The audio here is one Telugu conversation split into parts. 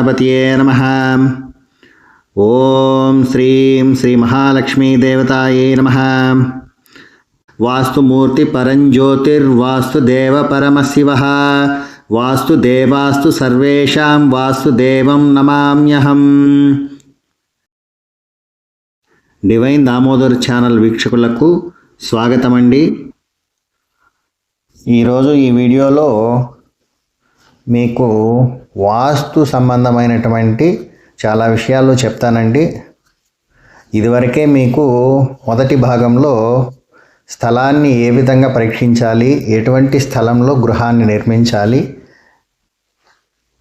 గణపతియే నమ ఓం శ్రీం శ్రీ మహాలక్ష్మీదేవతాయే నమ వాస్తుమూర్తి పరంజ్యోతిర్వాస్తు దేవ పరమశివ వాస్తు దేవాస్తు సర్వేషాం వాస్తుదేవం నమామ్యహం డివైన్ దామోదర్ ఛానల్ వీక్షకులకు స్వాగతం అండి ఈరోజు ఈ వీడియోలో మీకు వాస్తు సంబంధమైనటువంటి చాలా విషయాలు చెప్తానండి. ఇదివరకే మీకు మొదటి భాగంలో స్థలాన్ని ఏ విధంగా పరీక్షించాలి ఎటువంటి స్థలంలో గృహాన్ని నిర్మించాలి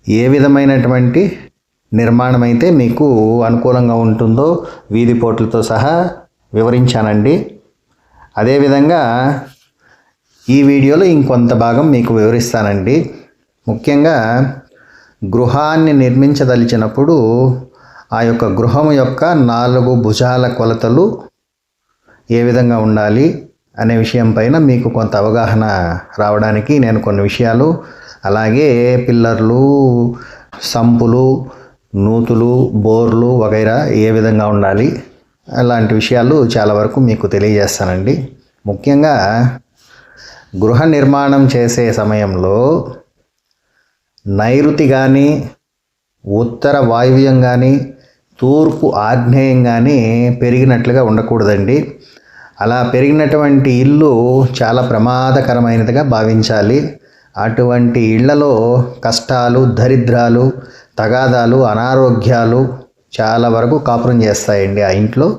ఏ విధమైనటువంటి నిర్మాణం అయితే మీకు అనుకూలంగా ఉంటుందో వీధి పోట్లతో సహా వివరించానండి. అదేవిధంగా ఈ వీడియోలో ఇంకొంత భాగం మీకు వివరిస్తానండి. ముఖ్యంగా గృహాన్ని నిర్మించదలిచినప్పుడు ఆ యొక్క గృహం యొక్క నాలుగు భుజాల కొలతలు ఏ విధంగా ఉండాలి అనే విషయం పైన మీకు కొంత అవగాహన రావడానికి నేను కొన్ని విషయాలు అలాగే పిల్లర్లు సంపులు నూతులు బోర్లు వగైరా ఏ విధంగా ఉండాలి అలాంటి విషయాలు చాలా వరకు మీకు తెలియజేస్తానండి. ముఖ్యంగా గృహ నిర్మాణం చేసే సమయంలో నైరుతి కానీ ఉత్తర వాయువ్యం కానీ తూర్పు ఆగ్నేయం కానీ పెరిగినట్లుగా ఉండకూడదండి. అలా పెరిగినటువంటి ఇల్లు చాలా ప్రమాదకరమైనదిగా భావించాలి. అటువంటి ఇళ్ళలో కష్టాలు దరిద్రాలు తగాదాలు అనారోగ్యాలు చాలా వరకు కాపురం చేస్తాయండి ఆ ఇంట్లో.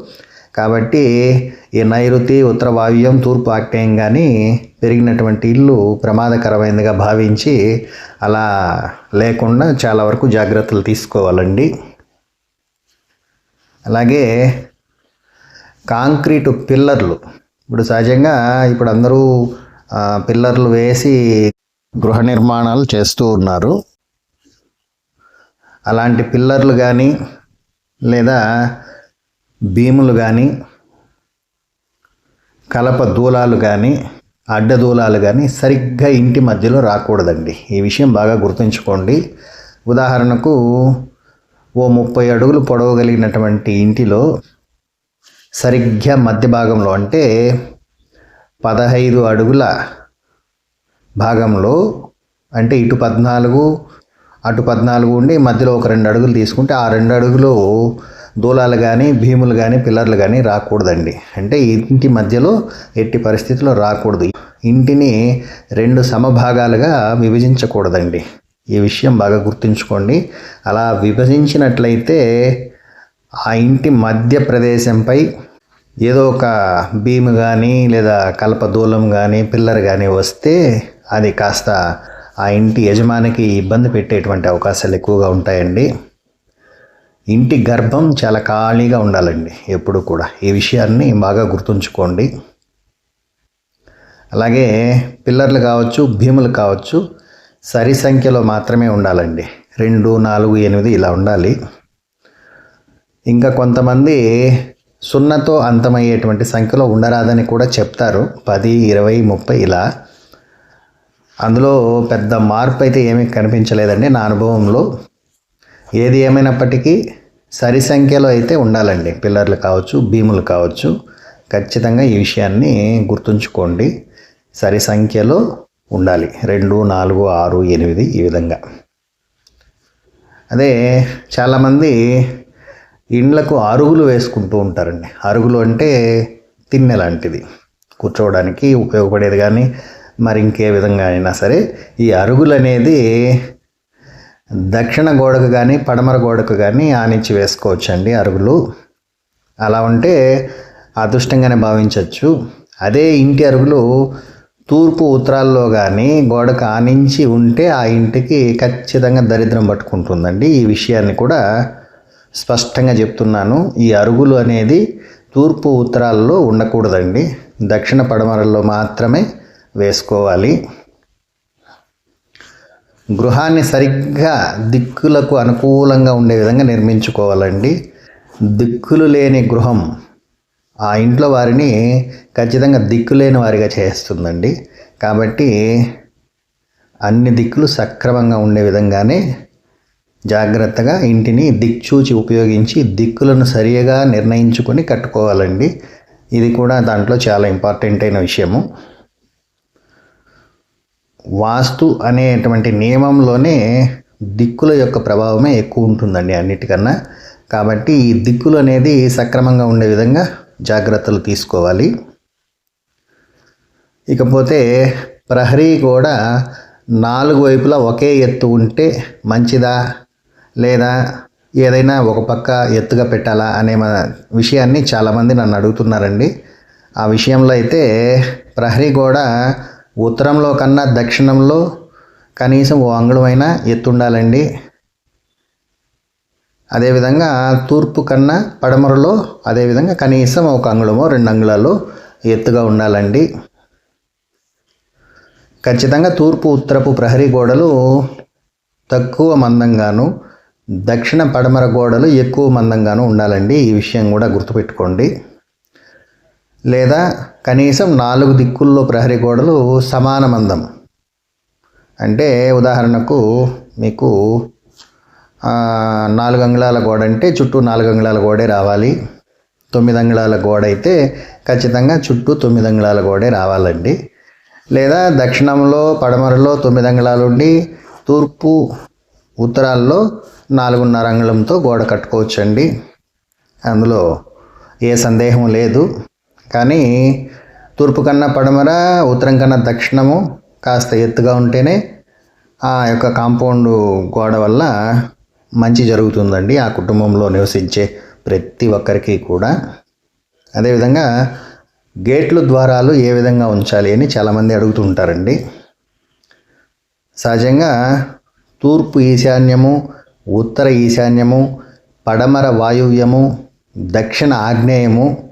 కాబట్టి ఈ నైరుతి ఉత్తర వాయువ్యం తూర్పు ఆగ్నేయం కానీ పెరిగినటువంటి ఇల్లు ప్రమాదకరమైనదిగా భావించి అలా లేకుండా చాలా వరకు జాగ్రత్తలు తీసుకోవాలండి. అలాగే కాంక్రీటు పిల్లర్లు. ఇప్పుడు సహజంగా ఇప్పుడు అందరూ పిల్లర్లు వేసి గృహ నిర్మాణాలు చేస్తూ ఉన్నారు. అలాంటి పిల్లర్లు కానీ లేదా భీములు కానీ కలప దూలాలు కానీ అడ్డదూలాలు కానీ సరిగ్గా ఇంటి మధ్యలో రాకూడదండి. ఈ విషయం బాగా గుర్తుంచుకోండి. ఉదాహరణకు ఓ ముప్పై అడుగులు పొడవగలిగినటువంటి ఇంటిలో సరిగ్గా మధ్య భాగంలో అంటే పదహైదు అడుగుల భాగంలో అంటే ఇటు పద్నాలుగు అటు పద్నాలుగు ఉండి మధ్యలో ఒక రెండు అడుగులు తీసుకుంటే ఆ రెండు అడుగులు దూలాలు కానీ భీములు కానీ పిల్లర్లు కానీ రాకూడదండి. అంటే ఇంటి మధ్యలో ఎట్టి పరిస్థితుల్లో రాకూడదు. ఇంటిని రెండు సమభాగాలుగా విభజించకూడదండి. ఈ విషయం బాగా గుర్తుంచుకోండి. అలా విభజించినట్లయితే ఆ ఇంటి మధ్య ప్రదేశంపై ఏదో ఒక భీము కానీ లేదా కలప దూలం కానీ పిల్లర్ కానీ వస్తే అది కాస్త ఆ ఇంటి యజమానికి ఇబ్బంది పెట్టేటువంటి అవకాశాలు ఎక్కువగా ఉంటాయండి. ఇంటి గర్భం చాలా ఖాళీగా ఉండాలండి ఎప్పుడు కూడా. ఈ విషయాన్ని బాగా గుర్తుంచుకోండి. అలాగే పిల్లర్లు కావచ్చు భీములు కావచ్చు సరి సంఖ్యలో మాత్రమే ఉండాలండి. రెండు నాలుగు ఎనిమిది ఇలా ఉండాలి. ఇంకా కొంతమంది సున్నతో అంతమయ్యేటువంటి సంఖ్యలో ఉండరాదని కూడా చెప్తారు. పది ఇరవై ముప్పై ఇలా. అందులో పెద్ద మార్పు అయితే ఏమీ కనిపించలేదండి నా అనుభవంలో. ఏది ఏమైనప్పటికీ సరి సంఖ్యలో అయితే ఉండాలండి. పిల్లర్లు కావచ్చు భీములు కావచ్చు. ఖచ్చితంగా ఈ విషయాన్ని గుర్తుంచుకోండి. సరి సంఖ్యలో ఉండాలి. రెండు నాలుగు ఆరు ఎనిమిది ఈ విధంగా. అదే చాలామంది ఇండ్లకు అరుగులు వేసుకుంటూ ఉంటారండి. అరుగులు అంటే తిన్నె లాంటిది. కూర్చోవడానికి ఉపయోగపడేది కానీ మరి ఇంకే విధంగా అయినా సరే ఈ అరుగులు అనేది దక్షిణ గోడకు కానీ పడమర గోడకు కానీ ఆనిచ్చి వేసుకోవచ్చండి అరుగులు. అలా ఉంటే అదృష్టంగానే భావించవచ్చు అదే ఇంటి అరుగులు తూర్పు ఉత్తరాల్లో కానీ గోడకు ఆనించి ఉంటే ఆ ఇంటికి ఖచ్చితంగా దరిద్రం పట్టుకుంటుందండి. ఈ విషయాన్ని కూడా స్పష్టంగా చెప్తున్నాను. ఈ అరుగులు అనేది తూర్పు ఉత్తరాల్లో ఉండకూడదండి. దక్షిణ పడమరల్లో మాత్రమే వేసుకోవాలి. గృహాన్ని సరిగ్గా దిక్కులకు అనుకూలంగా ఉండే విధంగా నిర్మించుకోవాలండి. దిక్కులు లేని గృహం ఆ ఇంట్లో వారిని ఖచ్చితంగా దిక్కు లేని వారిగా చేస్తుందండి. కాబట్టి అన్ని దిక్కులు సక్రమంగా ఉండే విధంగానే జాగ్రత్తగా ఇంటిని దిక్చూచి ఉపయోగించి దిక్కులను సరిగా నిర్ణయించుకొని కట్టుకోవాలండి. ఇది కూడా దాంట్లో చాలా ఇంపార్టెంట్ అయిన విషయము. వాస్తు అనేటువంటి నియమంలోనే దిక్కుల యొక్క ప్రభావమే ఎక్కువ ఉంటుందండి అన్నిటికన్నా. కాబట్టి ఈ దిక్కులు అనేది సక్రమంగా ఉండే విధంగా జాగ్రత్తలు తీసుకోవాలి. ఇకపోతే ప్రహరీ కూడా నాలుగు వైపులా ఒకే ఎత్తు ఉంటే మంచిదా? లేదా ఏదైనా ఒక పక్క ఎత్తుగా పెట్టాలా అనే మన విషయాన్ని చాలామంది నన్ను అడుగుతున్నారండి. ఆ విషయంలో అయితే ప్రహరీ గోడ ఉత్తరంలో కన్నా దక్షిణంలో కనీసం ఓ అంగుళమైనా ఎత్తుండాలండి. అదేవిధంగా తూర్పు కన్నా పడమరలో అదేవిధంగా కనీసం ఒక అంగుళమో రెండు అంగుళాలు ఎత్తుగా ఉండాలండి. ఖచ్చితంగా తూర్పు ఉత్తరపు ప్రహరీ గోడలు తక్కువ మందంగాను దక్షిణ పడమర గోడలు ఎక్కువ మందంగాను ఉండాలండి. ఈ విషయం కూడా గుర్తుపెట్టుకోండి. లేదా కనీసం నాలుగు దిక్కుల్లో ప్రహరీ గోడలు సమాన మందం. అంటే ఉదాహరణకు మీకు నాలుగు అంగుళాల గోడ అంటే చుట్టూ నాలుగు అంగుళాల గోడే రావాలి. తొమ్మిది అంగుళాల గోడ అయితే ఖచ్చితంగా చుట్టూ తొమ్మిది అంగుళాల గోడే రావాలండి. లేదా దక్షిణంలో పడమరలో తొమ్మిది అంగుళాలు ఉండి తూర్పు ఉత్తరాల్లో నాలుగున్నర అంగుళంతో గోడ కట్టుకోవచ్చండి. అందులో ఏ సందేహం లేదు. కానీ తూర్పు కన్నా పడమర ఉత్తరం కన్నా దక్షిణము కాస్త ఎత్తుగా ఉంటేనే ఆ యొక్క కాంపౌండ్ గోడ వల్ల మంచి జరుగుతుందండి. ఆ కుటుంబంలో నివసించే ప్రతి ఒక్కరికి కూడా. అదేవిధంగా గేట్లు ద్వారాలు ఏ విధంగా ఉంచాలి అని చాలామంది అడుగుతుంటారండి. సహజంగా తూర్పు ఈశాన్యము ఉత్తర ఈశాన్యము పడమర వాయువ్యము దక్షిణ ఆగ్నేయము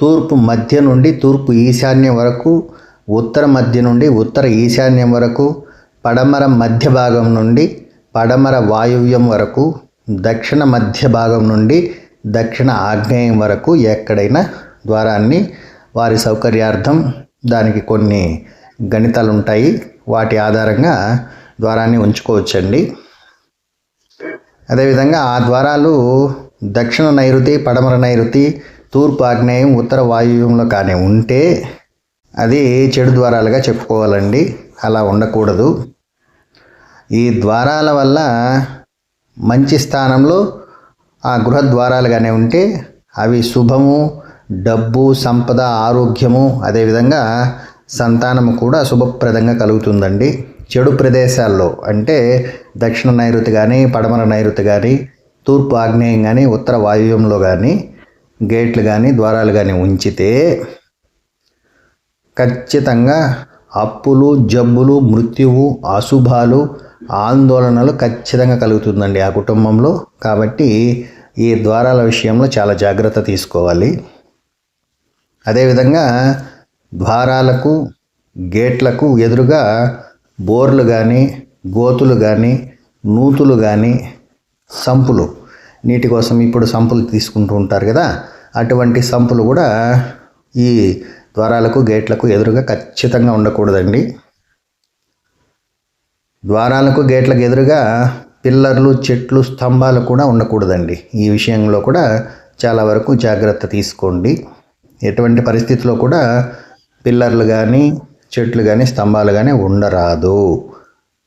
తూర్పు మధ్య నుండి తూర్పు ఈశాన్యం వరకు ఉత్తర మధ్య నుండి ఉత్తర ఈశాన్యం వరకు పడమర మధ్య భాగం నుండి పడమర వాయువ్యం వరకు దక్షిణ మధ్య భాగం నుండి దక్షిణ ఆగ్నేయం వరకు ఎక్కడైనా ద్వారాన్ని వారి సౌకర్యార్థం దానికి కొన్ని గణితాలు ఉంటాయి వాటి ఆధారంగా ద్వారాన్ని ఉంచుకోవచ్చండి. అదేవిధంగా ఆ ద్వారాలు దక్షిణ నైరుతి పడమర నైరుతి తూర్పు ఆగ్నేయం ఉత్తర వాయువ్యంలో కానీ ఉంటే అది చెడు ద్వారాలుగా చెప్పుకోవాలండి. అలా ఉండకూడదు. ఈ ద్వారాల వల్ల మంచి స్థానంలో ఆ గృహ ద్వారాలుగానే ఉంటే అవి శుభము డబ్బు సంపద ఆరోగ్యము అదేవిధంగా సంతానము కూడా శుభప్రదంగా కలుగుతుందండి. చెడు ప్రదేశాల్లో అంటే దక్షిణ నైరుతి కానీ పడమర నైరుతి కానీ తూర్పు ఆగ్నేయం కానీ ఉత్తర వాయువ్యంలో కానీ గేట్లు కానీ ద్వారాలు కానీ ఉంచితే ఖచ్చితంగా అప్పులు జబ్బులు మృత్యువు అశుభాలు ఆందోళనలు ఖచ్చితంగా కలుగుతుందండి ఆ కుటుంబంలో. కాబట్టి ఈ ద్వారాల విషయంలో చాలా జాగ్రత్త తీసుకోవాలి. అదేవిధంగా ద్వారాలకు గేట్లకు ఎదురుగా బోర్లు కానీ గోతులు కానీ నూతులు కానీ సంపులు నీటి కోసం ఇప్పుడు సంపులు తీసుకుంటూ ఉంటారు కదా అటువంటి సంపులు కూడా ఈ ద్వారాలకు గేట్లకు ఎదురుగా ఖచ్చితంగా ఉండకూడదండి. ద్వారాలకు గేట్లకు ఎదురుగా పిల్లర్లు చెట్లు స్తంభాలు కూడా ఉండకూడదండి. ఈ విషయంలో కూడా చాలా వరకు జాగ్రత్త తీసుకోండి. ఎటువంటి పరిస్థితిలో కూడా పిల్లర్లు కానీ చెట్లు కానీ స్తంభాలు కానీ ఉండరాదు.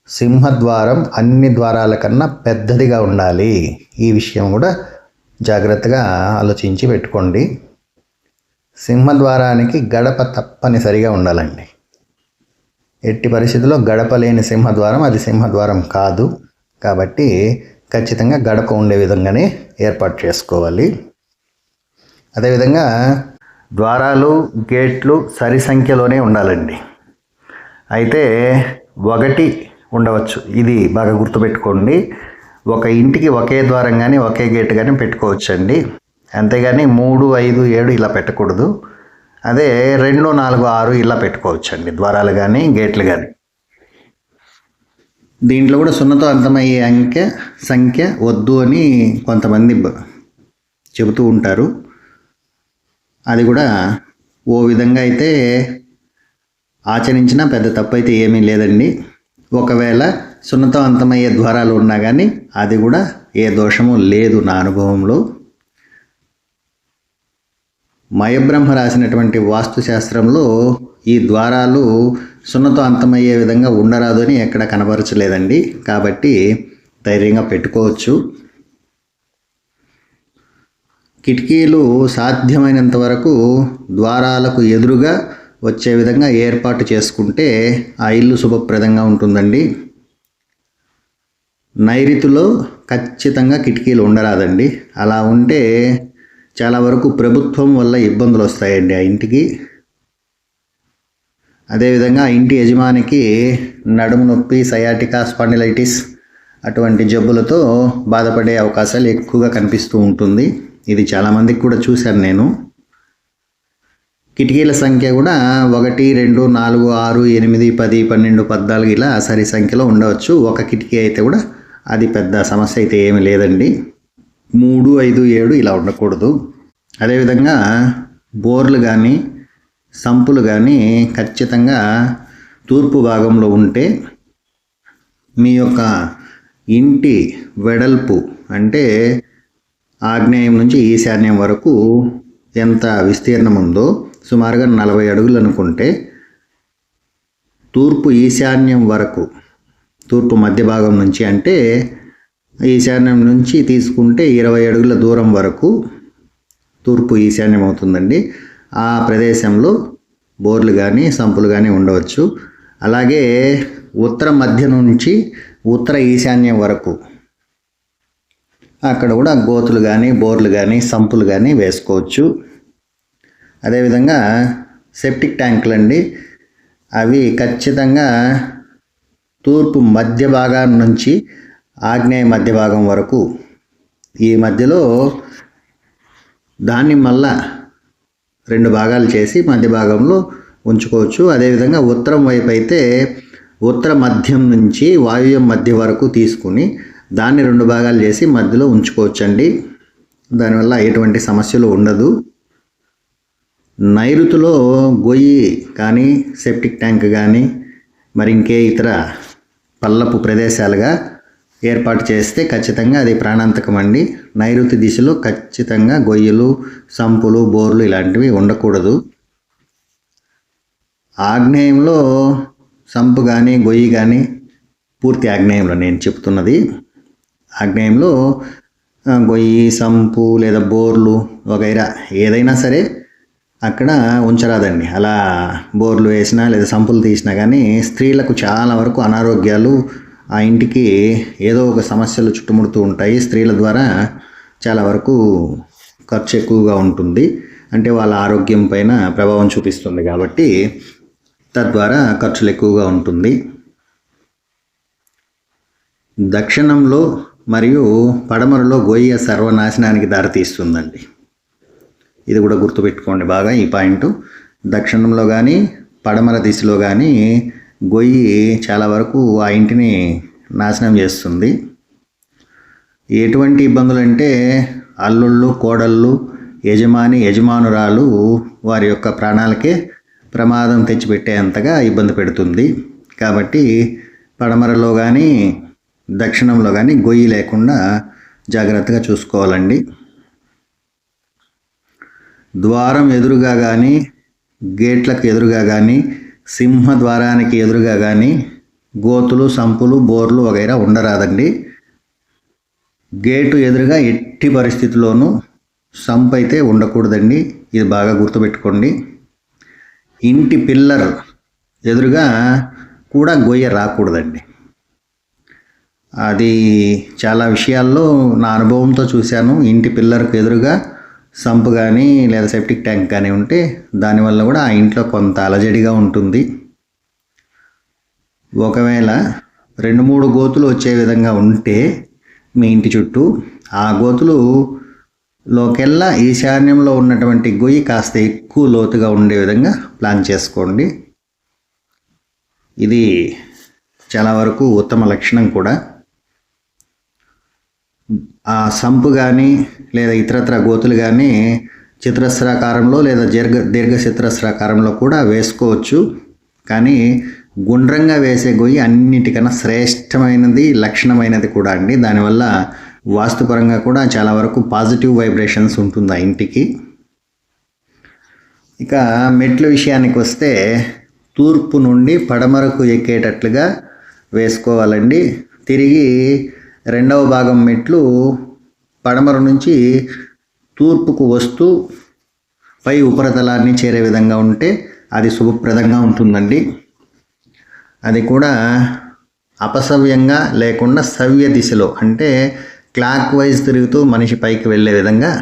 సింహద్వారం అన్ని ద్వారాల కన్నా పెద్దదిగా ఉండాలి. ఈ విషయం కూడా జాగ్రత్తగా ఆలోచించి పెట్టుకోండి. సింహద్వారానికి గడప తప్పనిసరిగా ఉండాలండి. ఎట్టి పరిస్థితుల్లో గడప లేని సింహద్వారం అది సింహద్వారం కాదు. కాబట్టి ఖచ్చితంగా గడప ఉండే విధంగానే ఏర్పాటు చేసుకోవాలి. అదేవిధంగా ద్వారాలు గేట్లు సరి సంఖ్యలోనే ఉండాలండి. అయితే ఒకటి ఉండవచ్చు. ఇది బాగా గుర్తుపెట్టుకోండి. ఒక ఇంటికి ఒకే ద్వారం కానీ ఒకే గేట్ కానీ పెట్టుకోవచ్చండి. అంతేగాని మూడు ఐదు ఏడు ఇలా పెట్టకూడదు. అదే రెండు నాలుగు ఆరు ఇలా పెట్టుకోవచ్చండి. ద్వారాలు కానీ గేట్లు కానీ దీంట్లో కూడా సున్నతో అంతమయ్యే అంకె సంఖ్య వద్దు అని కొంతమంది చెబుతూ ఉంటారు. అది కూడా ఓ విధంగా అయితే ఆచరించినా పెద్ద తప్పు అయితే ఏమీ లేదండి. ఒకవేళ సున్నతవంతమయ్యే ద్వారాలు ఉన్నా కానీ అది కూడా ఏ దోషము లేదు నా అనుభవంలో. మయబ్రహ్మ రాసినటువంటి వాస్తుశాస్త్రంలో ఈ ద్వారాలు సున్నతో అంతమయ్యే విధంగా ఉండరాదు అని ఎక్కడ కనబరచలేదండి. కాబట్టి ధైర్యంగా పెట్టుకోవచ్చు. కిటికీలు సాధ్యమైనంత వరకు ద్వారాలకు ఎదురుగా వచ్చే విధంగా ఏర్పాటు చేసుకుంటే ఆ ఇల్లు శుభప్రదంగా ఉంటుందండి. నైరుతిలో ఖచ్చితంగా కిటికీలు ఉండరాదండి. అలా ఉంటే చాలా వరకు ప్రభుత్వం వల్ల ఇబ్బందులు వస్తాయండి ఆ ఇంటికి. అదేవిధంగా ఆ ఇంటి యజమానికి నడుము నొప్పి సయాటికా స్పాండిలైటిస్ అటువంటి జబ్బులతో బాధపడే అవకాశాలు ఎక్కువగా కనిపిస్తూ ఉంటుంది. ఇది చాలామందికి కూడా చూశాను నేను. కిటికీల సంఖ్య కూడా ఒకటి రెండు నాలుగు ఆరు ఎనిమిది పది పన్నెండు పద్నాలుగు ఇలా సరి సంఖ్యలో ఉండవచ్చు. ఒక కిటికీ అయితే కూడా అది పెద్ద సమస్య అయితే ఏమీ లేదండి. మూడు ఐదు ఏడు ఇలా ఉండకూడదు. అదేవిధంగా బోర్లు కానీ సంపులు కానీ ఖచ్చితంగా తూర్పు భాగంలో ఉంటే మీ యొక్క ఇంటి వెడల్పు అంటే ఆగ్నేయం నుంచి ఈశాన్యం వరకు ఎంత విస్తీర్ణం ఉందో సుమారుగా నలభై అడుగులు అనుకుంటే తూర్పు ఈశాన్యం వరకు తూర్పు మధ్య భాగం నుంచి అంటే ఈశాన్యం నుంచి తీసుకుంటే ఇరవై అడుగుల దూరం వరకు తూర్పు ఈశాన్యం అవుతుందండి. ఆ ప్రదేశంలో బోర్లు కానీ సంపులు కానీ ఉండవచ్చు. అలాగే ఉత్తర మధ్య నుంచి ఉత్తర ఈశాన్యం వరకు అక్కడ కూడా గోతులు కానీ బోర్లు కానీ సంపులు కానీ వేసుకోవచ్చు. అదేవిధంగా సెప్టిక్ ట్యాంకులు అండి. అవి ఖచ్చితంగా తూర్పు మధ్య భాగం నుంచి ఆగ్నేయ మధ్య భాగం వరకు. ఈ మధ్యలో దాన్ని మళ్ళా రెండు భాగాలు చేసి మధ్య భాగంలో ఉంచుకోవచ్చు. అదేవిధంగా ఉత్తరం వైపు అయితే ఉత్తర మధ్యం నుంచి వాయువ్యం మధ్య వరకు తీసుకుని దాన్ని రెండు భాగాలు చేసి మధ్యలో ఉంచుకోవచ్చండి. దానివల్ల ఎటువంటి సమస్యలు ఉండదు. నైరుతిలో గొయ్యి కానీ సెప్టిక్ ట్యాంక్ కానీ మరి ఇంకే ఇతర పల్లపు ప్రదేశాలుగా ఏర్పాటు చేస్తే ఖచ్చితంగా అది ప్రాణాంతకం అండి. నైరుతి దిశలో ఖచ్చితంగా గొయ్యలు సంపులు బోర్లు ఇలాంటివి ఉండకూడదు. ఆగ్నేయంలో సంపు కానీ గొయ్యి కానీ పూర్తి ఆగ్నేయంలో నేను చెప్తున్నది. ఆగ్నేయంలో గొయ్యి సంపు లేదా బోర్లు వగైరా ఏదైనా సరే అక్కడ ఉంచరాదండి. అలా బోర్లు వేసినా లేదా సంపులు తీసినా కానీ స్త్రీలకు చాలా వరకు అనారోగ్యాలు ఆ ఇంటికి ఏదో ఒక సమస్యలు చుట్టుముడుతూ ఉంటాయి. స్త్రీల ద్వారా చాలా వరకు ఖర్చు ఎక్కువగా ఉంటుంది. అంటే వాళ్ళ ఆరోగ్యం పైన ప్రభావం చూపిస్తుంది కాబట్టి తద్వారా ఖర్చులు ఎక్కువగా ఉంటుంది. దక్షిణంలో మరియు పడమరలో గొయ్య సర్వనాశనానికి దారితీస్తుందండి. ఇది కూడా గుర్తుపెట్టుకోండి బాగా ఈ పాయింట్. దక్షిణంలో కానీ పడమర దిశలో కానీ గొయ్యి చాలా వరకు ఆ ఇంటిని నాశనం చేస్తుంది. ఎటువంటి ఇబ్బందులు అంటే అల్లుళ్ళు కోడళ్ళు యజమాని యజమానురాలు వారి యొక్క ప్రాణాలకే ప్రమాదం తెచ్చిపెట్టేంతగా ఇబ్బంది పెడుతుంది. కాబట్టి పడమరలో కానీ దక్షిణంలో కానీ గొయ్యి లేకుండా జాగ్రత్తగా చూసుకోవాలండి. ద్వారం ఎదురుగా కానీ గేట్లకు ఎదురుగా కానీ సింహ ద్వారానికి ఎదురుగా కానీ గోతులు సంపులు బోర్లు వగైరా ఉండరాదండి. గేటు ఎదురుగా ఎట్టి పరిస్థితుల్లోనూ సంప్ అయితే ఉండకూడదండి. ఇది బాగా గుర్తుపెట్టుకోండి. ఇంటి పిల్లర్ ఎదురుగా కూడా గొయ్య రాకూడదండి. అది చాలా విషయాల్లో నా అనుభవంతో చూశాను. ఇంటి పిల్లర్కు ఎదురుగా సంపు కానీ లేదా సెప్టిక్ ట్యాంక్ కానీ ఉంటే దానివల్ల కూడా ఆ ఇంట్లో కొంత అలజడిగా ఉంటుంది. ఒకవేళ రెండు మూడు గోతులు వచ్చే విధంగా ఉంటే మీ ఇంటి చుట్టూ ఆ గోతులు లోకెల్లా ఈశాన్యంలో ఉన్నటువంటి గొయ్యి కాస్త ఎక్కువ లోతుగా ఉండే విధంగా ప్లాన్ చేసుకోండి. ఇది చాలా వరకు ఉత్తమ లక్షణం కూడా. ఆ సంపు కానీ లేదా ఇతరత్ర గోతులు కానీ చిత్రస్రాకారంలో లేదా దీర్ఘ దీర్ఘ చతురస్రాకారంలో కూడా వేసుకోవచ్చు. కానీ గుండ్రంగా వేసే గొయ్యి అన్నిటికన్నా శ్రేష్టమైనది లక్షణమైనది కూడా అండి. దానివల్ల వాస్తుపరంగా కూడా చాలా వరకు పాజిటివ్ వైబ్రేషన్స్ ఉంటుంది ఆ ఇంటికి. ఇక మెట్ల విషయానికి వస్తే తూర్పు నుండి పడమరకు ఎక్కేటట్లుగా వేసుకోవాలండి. తిరిగి రెండవ భాగం మెట్లు పడమర నుంచి తూర్పుకు వస్తూ పై ఉపరితలాన్ని చేరే విధంగా ఉంటే అది శుభప్రదంగా ఉంటుందండి. అది కూడా అపసవ్యంగా లేకుండా సవ్య దిశలో అంటే క్లాక్ వైజ్ తిరుగుతూ మనిషి పైకి వెళ్ళే విధంగా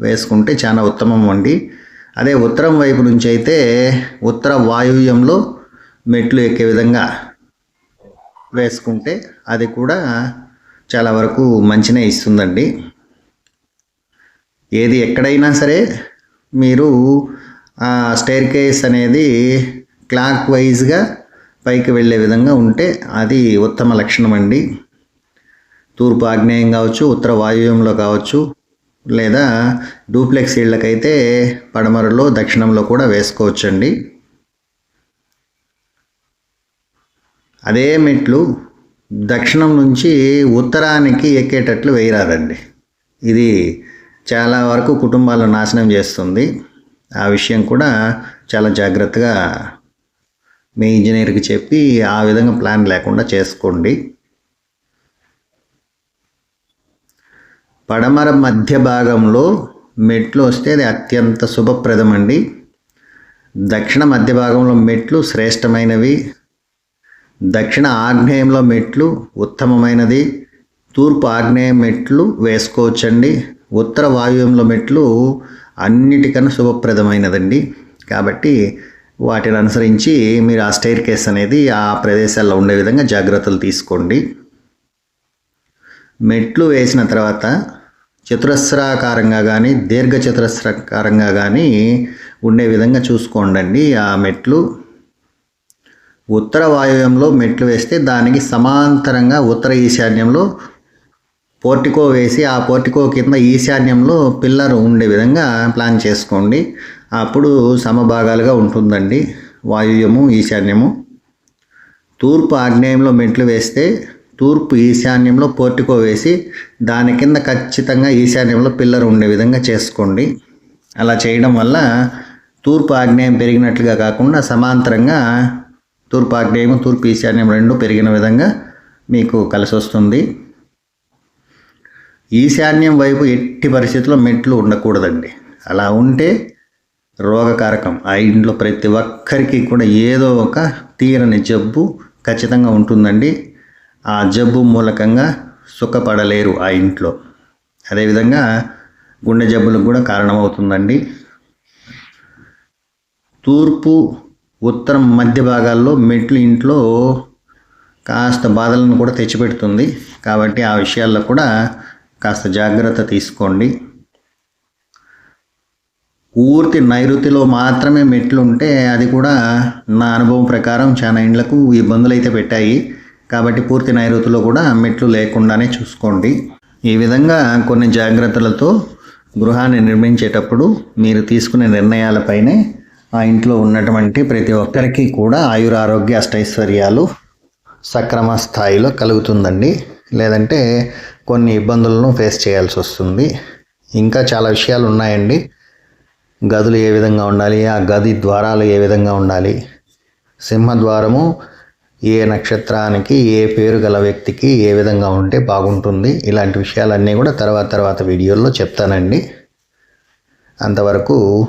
వేసుకుంటే చాలా ఉత్తమం అండి. అదే ఉత్తరం వైపు నుంచి అయితే ఉత్తర వాయువ్యంలో మెట్లు ఎక్కే విధంగా వేసుకుంటే అది కూడా చాలా వరకు మంచినే ఇస్తుందండి. ఏది ఎక్కడైనా సరే మీరు స్టేర్ కేస్ అనేది క్లాక్ వైజ్గా పైకి వెళ్ళే విధంగా ఉంటే అది ఉత్తమ లక్షణం అండి. తూర్పు ఆగ్నేయం కావచ్చు ఉత్తర వాయువ్యంలో కావచ్చు లేదా డూప్లెక్స్ ఇళ్ళకైతే పడమరలో దక్షిణంలో కూడా వేసుకోవచ్చండి. అదే మెట్లు దక్షిణం నుంచి ఉత్తరానికి ఎక్కేటట్లు వేయరాదండి. ఇది చాలా వరకు కుటుంబాలను నాశనం చేస్తుంది. ఆ విషయం కూడా చాలా జాగ్రత్తగా మీ ఇంజనీర్కి చెప్పి ఆ విధంగా ప్లాన్ లేకుండా చేసుకోండి. పడమర మధ్య భాగంలో మెట్లు వస్తే అది అత్యంత శుభప్రదమండి. దక్షిణ మధ్య భాగంలో మెట్లు శ్రేష్టమైనవి. దక్షిణ ఆగ్నేయంలో మెట్లు ఉత్తమమైనది. తూర్పు ఆగ్నేయ మెట్లు వేసుకోవచ్చండి. ఉత్తర వాయువ్యంలో మెట్లు అన్నిటికన్నా శుభప్రదమైనదండి. కాబట్టి వాటిని అనుసరించి మీరు ఆ స్టైర్ కేస్ అనేది ఆ ప్రదేశాల్లో ఉండే విధంగా జాగ్రత్తలు తీసుకోండి. మెట్లు వేసిన తర్వాత చతురస్రాకారంగా కానీ దీర్ఘ చతురస్రాకారంగా కానీ ఉండే విధంగా చూసుకోండి ఆ మెట్లు. ఉత్తర వాయువ్యంలో మెట్లు వేస్తే దానికి సమాంతరంగా ఉత్తర ఈశాన్యంలో పోర్టికో వేసి ఆ పోర్టికో కింద ఈశాన్యంలో పిల్లర్ ఉండే విధంగా ప్లాన్ చేసుకోండి. అప్పుడు సమభాగాలుగా ఉంటుందండి. వాయువ్యము ఈశాన్యము. తూర్పు ఆగ్నేయంలో మెట్లు వేస్తే తూర్పు ఈశాన్యంలో పోర్టికో వేసి దాని కింద ఖచ్చితంగా ఈశాన్యంలో పిల్లర్ ఉండే విధంగా చేసుకోండి. అలా చేయడం వల్ల తూర్పు ఆగ్నేయం పెరిగినట్లుగా కాకుండా సమాంతరంగా తూర్పు ఆగ్నేయం తూర్పు ఈశాన్యం రెండు పెరిగిన విధంగా మీకు కలిసి వస్తుంది ఈశాన్యం వైపు ఎట్టి పరిస్థితుల్లో మెట్లు ఉండకూడదండి. అలా ఉంటే రోగకారకం. ఆ ఇంట్లో ప్రతి ఒక్కరికి కూడా ఏదో ఒక తీరని జబ్బు ఖచ్చితంగా ఉంటుందండి. ఆ జబ్బు మూలకంగా సుఖపడలేరు ఆ ఇంట్లో. అదేవిధంగా గుండె జబ్బులకు కూడా కారణమవుతుందండి. తూర్పు ఉత్తరం మధ్య భాగాల్లో మెట్లు ఇంట్లో కాస్త బాధలను కూడా తెచ్చిపెడుతుంది. కాబట్టి ఆ విషయాల్లో కూడా కాస్త జాగ్రత్త తీసుకోండి. పూర్తి నైరుతిలో మాత్రమే మెట్లు ఉంటే అది కూడా నా అనుభవం ప్రకారం చాలా ఇండ్లకు ఇబ్బందులు అయితే పెట్టాయి. కాబట్టి పూర్తి నైరుతిలో కూడా మెట్లు లేకుండానే చూసుకోండి. ఈ విధంగా కొన్ని జాగ్రత్తలతో గృహాన్ని నిర్మించేటప్పుడు మీరు తీసుకునే నిర్ణయాలపైనే ఆ ఇంట్లో ఉన్నటువంటి ప్రతి ఒక్కరికి కూడా ఆయురారోగ్య అష్టైశ్వర్యాలు సక్రమ స్థాయిలో కలుగుతుందండి. లేదంటే కొన్ని ఇబ్బందులను ఫేస్ చేయాల్సి వస్తుంది. ఇంకా చాలా విషయాలు ఉన్నాయండి. గదులు ఏ విధంగా ఉండాలి? ఆ గది ద్వారాలు ఏ విధంగా ఉండాలి? సింహద్వారము ఏ నక్షత్రానికి ఏ పేరు గల వ్యక్తికి ఏ విధంగా ఉంటే బాగుంటుంది? ఇలాంటి విషయాలన్నీ కూడా తర్వాత తర్వాత వీడియోల్లో చెప్తానండి. అంతవరకు